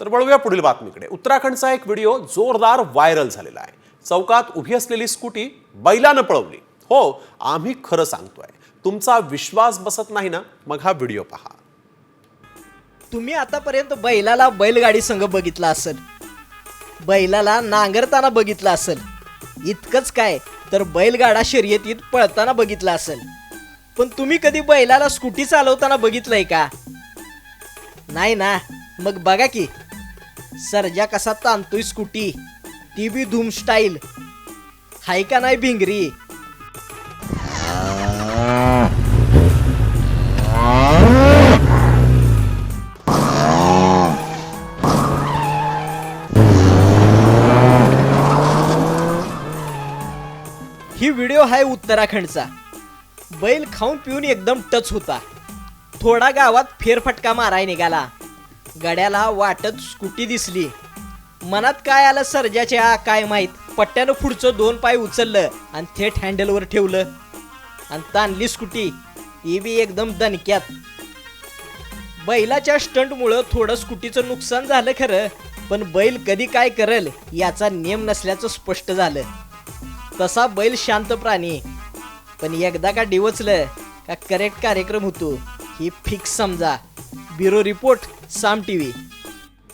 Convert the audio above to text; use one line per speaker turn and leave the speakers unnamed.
तर वळूया पुढील बातमीकडे. उत्तराखंडचा एक व्हिडिओ जोरदार व्हायरल झालेला आहे. चौकात उभी असलेली स्कूटी बैलानं पळवली. हो आम्ही खरं सांगतोय. तुमचा विश्वास बसत नाही ना? मग हा व्हिडिओ पहा.
तुम्ही आतापर्यंत बैलाला बैलगाडी संघ बघितला असेल. बैलाला नांगरताना बघितलं असेल. इतकंच काय तर बैलगाडा शर्यतीत पळताना बघितला असेल. पण तुम्ही कधी बैलाला स्कूटी चालवताना बघितलंय का? नाही ना? मग बघा की. सरजा कसा ताणतोय स्कूटी ती बी धूम स्टाईल. हाय का नाही भिंगरी? ही व्हिडिओ आहे उत्तराखंडचा. बैल खाऊन पिऊन एकदम टच होता. थोडा गावात फेरफटका माराय निघाला. गड्याला वाटत स्कूटी दिसली. मनात काय आलं सर्जाच्या काय माहीत पट्ट्यानं पुढचं दोन पाय उचललं आणि थेट हँडलवर ठेवलं. आणि ताणली स्कूटी ही बी एकदम दणक्यात. बैलाच्या स्टंटमुळं थोडं स्कूटीचं नुकसान झालं खरं पण बैल कधी काय करेल याचा नियम नसल्याचं स्पष्ट झालं. तसा बैल शांत प्राणी. पण एकदा का डिवचलं का करेक्ट कार्यक्रम होतो ही फिक्स समजा. Bureau report. Sam TV.